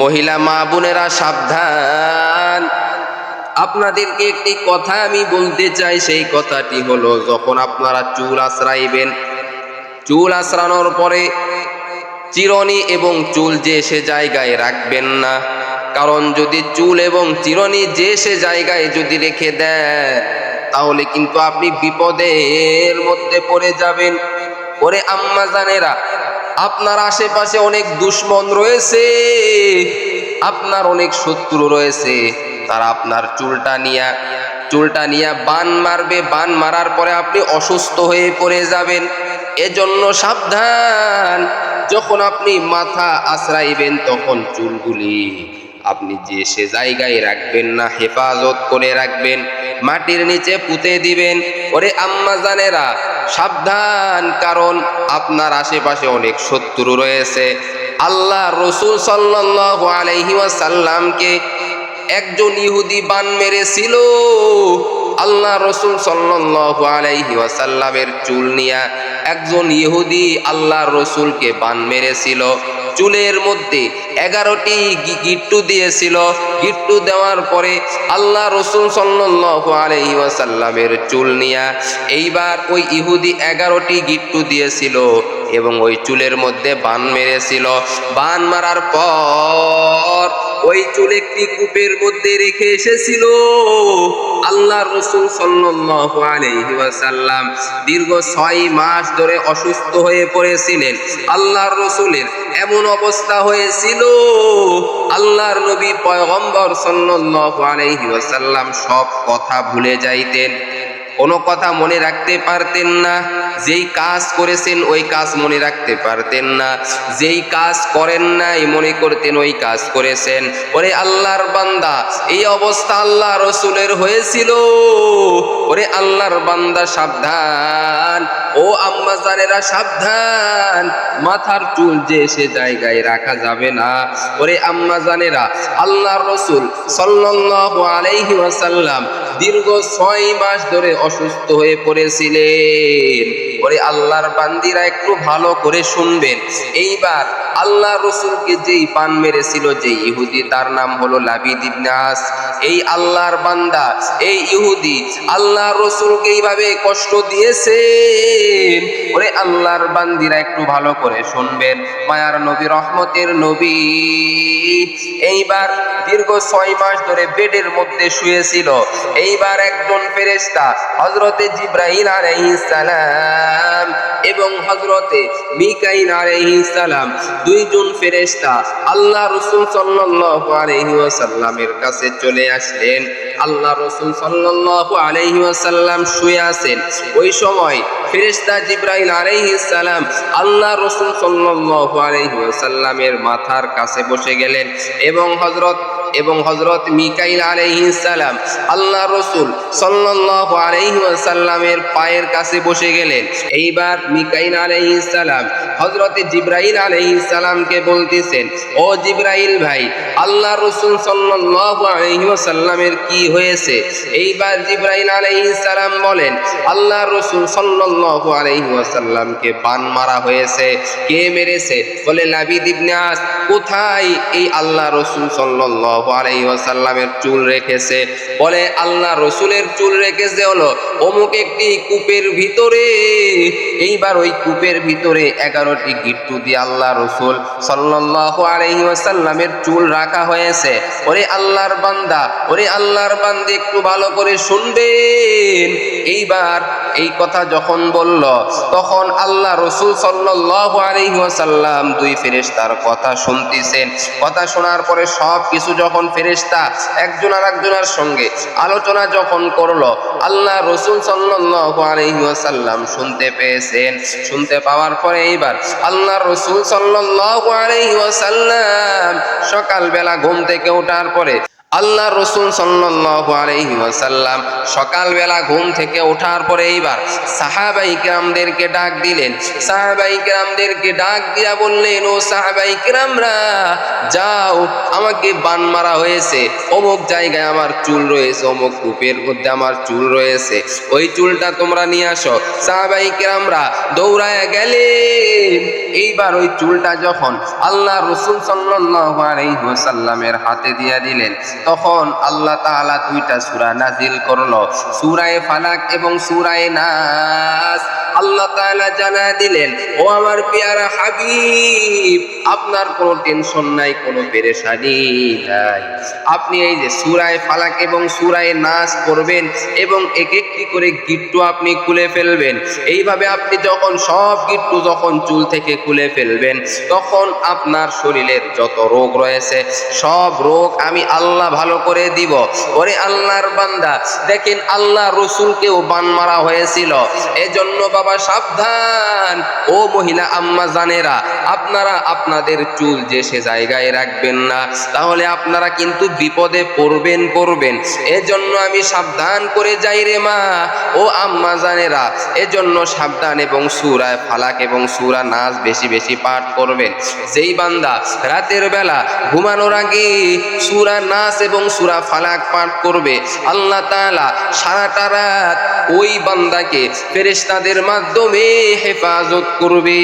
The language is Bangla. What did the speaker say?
মহিলা মা বোনেরা সাবধান। আপনাদেরকে একটি কথা আমি বলতে চাই, সেই কথাটি হলো, যখন আপনারা চুল আশ্রাইবেন চুল আশ্রানোর পরে চিরনি এবং চুল যে সে জায়গায় রাখবেন না। কারণ যদি চুল এবং চিরনি যে সে জায়গায় যদি রেখে দেয় তাহলে কিন্তু আপনি বিপদের মধ্যে পড়ে যাবেন। ওরে আম্মা জানেরা আপনার আশেপাশে অনেক দুশ্মন রয়েছে, আপনার অনেক শত্রু রয়েছে, তারা আপনার চুলটা নিয়ে চুলটা নিয়ে বান মারবে, বান মারার পরে আপনি অসুস্থ হয়ে পড়ে যাবেন। এজন্য সাবধান, যখন আপনি মাথা আশ্রাইবেন তখন চুলগুলি আপনি যে সে জায়গায় রাখবেন না, হেফাজত করে রাখবেন, মাটির নিচে পুঁতে দিবেন। ওরে আম্মা জানেরা সাবধান, কারণ আপনার আশেপাশে অনেক শত্রু রয়েছে। আল্লাহ রসুল সাল্লাসাল্লামকে একজন ইহুদি বান মেরেছিল। আল্লাহ রসুল সাল্লাসাল্লামের চুল নিয়া একজন ইহুদি আল্লাহ রসুলকে বান মেরেছিল। চুলের মধ্যে এগারোটি গিট্টু দিয়েছিল। গিট্টু দেওয়ার পরে আল্লাহ রসুল সাল্লু ওয়াসাল্লামের চুল নিয়া এইবার ওই ইহুদি এগারোটি গিট্টু দিয়েছিল এবং ওই চুলের মধ্যে বান মেরেছিল। বান মারার পর ওই চুল একটি কূপের মধ্যে রেখে এসেছিল। আল্লাহ রসুল সাল্লাল্লাহু আলাইহি ওয়াসাল্লাম দীর্ঘ ছয় মাস ধরে অসুস্থ হয়ে পড়েছিলেন। আল্লাহর রসুলের এমন অবস্থা হয়েছিল। আল্লাহর নবী পয়গম্বর সাল্লাল্লাহু আলাইহি ওয়াসাল্লাম সব কথা ভুলে যাইতেন। কোনো কথা মনে রাখতে পারতেন না। যেই কাজ করেছেন, ওই কাজ মনে রাখতে পারতেন না। যেই কাজ করেন নাই, মনে করতেন ওই কাজ করেছেন। ওরে আল্লাহর বান্দা, এই অবস্থা আল্লাহ রসুলের হয়েছিল। ওরে আল্লাহর বান্দা সাবধান। ও আম্মা জানেরা সাবধান। মাথার চুল যে সে জায়গায় রাখা যাবে না। ওরে আম্মাজানেরা আল্লাহর রসুল সাল্লাল্লাহু আলাইহি ওয়াসাল্লাম দীর্ঘ ছয় মাস ধরে অসুস্থ হয়ে পড়েছিলেন। ওরে আল্লাহর বান্দিরা একটু ভালো করে শুনবেন। এইবার আল্লাহ রসুলকে যেই পান মেরেছিল যে ইহুদি, তার নাম হলো লাবিদ ইবনে আস। এই আল্লাহর বান্দা, এই ইহুদি, আল্লাহ রসুলকে এইভাবে কষ্ট দিয়েছেন। ওরে আল্লাহর বান্দিরা একটু ভালো করে শুনবেন। মায়ার নবী, রহমতের নবী। এইবার দীর্ঘ ছয় মাস ধরে বেডের মধ্যে শুয়েছিল। এইবার একজন ফেরেশতা হজরতে জিব্রাহিম আলাইহিস সালাম এবং হজরতে মিকাইন আলাইহিস সালাম দুইজন ফেরেশতা আল্লাহ রসুল সাল্লাল্লাহু আলাইহি ওয়াসাল্লামের কাছে চলে আসলেন। আল্লাহ রসুল সাল্লাল্লাহু আলাইহি ওয়াসাল্লাম শুয়ে আছেন। ওই সময় ফেরেশতা জিব্রাইল আলাইহিস সালাম আল্লাহ রসুল সাল্লাল্লাহু আলাইহি ওয়াসাল্লামের মাথার কাছে বসে গেলেন এবং হযরত এবং হজরত মিকাইল আলাইহিস সালাম আল্লাহ রসুল সাল্লাল্লাহু আলাইহি ওয়াসাল্লামের পায়ের কাছে বসে গেলেন। এইবার মিকাইল হযরত জিব্রাইল আলাইহিস সালামকে বলতেছেন, ও জিব্রাইল ভাই আল্লাহ রসুল সাল্লাল্লাহু আলাইহি ওয়াসাল্লামের কি হয়েছে? এইবার জিব্রাইল আলাইহিস সালাম বলেন আল্লাহ রসুল সাল্লাল্লাহু আলাইহি ওয়াসাল্লামকে বান মারা হয়েছে। কে মেরেছে? বলে লাবিদ ইবনে আস, কোথায় এই আল্লাহ রসুল সাল্লাল্লাহু আলাইহি ওয়াসাল্লামের চুল রেখেছে। বলে আল্লাহ রসুলের চুল রেখেছে হলো অমুক একটি কূপের ভিতরে। এইবার ওই কূপের ভিতরে এগারোটি গিট্টু দিয়ে আল্লাহ রসুল সাল্লাল্লাহু আলাইহি ওয়াসাল্লামের চুল রাখা হয়েছে। ওরে আল্লাহর বান্দা, ওরে আল্লাহর বান্দে একটু ভালো করে শুনবেন। এইবার এই কথা যখন বলল, তখন আল্লাহ রসুল সাল্লাল্লাহু আলাইহি ওয়াসাল্লাম দুই ফেরেশতার কথা শুনতেছেন। কথা শোনার পরে সব কিছু যখন ফেরেশতা একজন আর একজনের সঙ্গে আলোচনা যখন করল, আল্লাহ রসুল সাল্লাম শুনতে পেয়েছেন। শুনতে পাওয়ার পরে এইবার আল্লাহ রসুল সাল্লাম আলাইহি ওয়াসাল্লাম সকালবেলা ঘুম থেকে ওঠার পরে আল্লাহ রসুল ওয়াসাল্লাম সকালবেলা ঘুম থেকে ওঠার পরে এইবার সাহাবাই কিরামদেরকে ডাক দিলেন। সাহাবাই কিরামদেরকে ডাক দিয়া বললেন, ও সাহাবাই কিরামরা, যাও, আমাকে বান মারা হয়েছে। অমুক জায়গায় আমার চুল রয়েছে, অমুক কূপের মধ্যে আমার চুল রয়েছে। ওই চুলটা তোমরা নিয়ে আসো। সাহাবাই কিরামরা দৌড়ায় গেলেন। এইবার ওই চুলটা যখন আল্লাহ রসুল ওয়াসাল্লামের হাতে দিয়া দিলেন, তখন আল্লাহ তাআলা দুইটা সুরা নাজিল করল। সুরায় ফালাক এবং সুরায় নাস। আল্লাহ তাআলা জানা দিলেন, ও আমার পেয়ারা হাবিব, আপনার কোনো টেনশন নাই, কোনো পেরেশানি নাই। আপনি এই যে সুরায় ফালাক এবং সুরায় নাস করবেন এবং এক এক একটি করে গিট্টু আপনি খুলে ফেলবেন? এইভাবে আপনি যখন সব গিট্টু যখন চুল থেকে খুলে ফেলবেন, তখন আপনার শরীরের যত রোগ রয়েছে, সব রোগ আমি আল্লাহ ভালো করে দিব। ওরে আল্লাহর বান্দা, দেখেন আল্লাহ রসুলকেও বান মারা হয়েছিল। এজন্য বাবা, সাবধান। ও মহিলা, আম্মা জানেরা, আপনারা আপনাদের চুল যে সে জায়গায় রাখবেন না, তাহলে আপনারা কিন্তু বিপদে পড়বেন পড়বেন। এজন্য আমি সাবধান করে যাই রে মা। ও আম্মা জানেরা, এজন্য সাবধান এবং সুরায় ফালাক এবং সুরা নাচ বেশি বেশি পাঠ করবেন। যেই বান্দা রাতের বেলা ঘুমানোর আগে সুরা নাচ এবং সুরা ফালাক পাঠ করবে, আল্লাহ তাআলা সারাটা রাত ওই বান্দাকে ফেরেশতাদের মাধ্যমে হেফাজত করবে।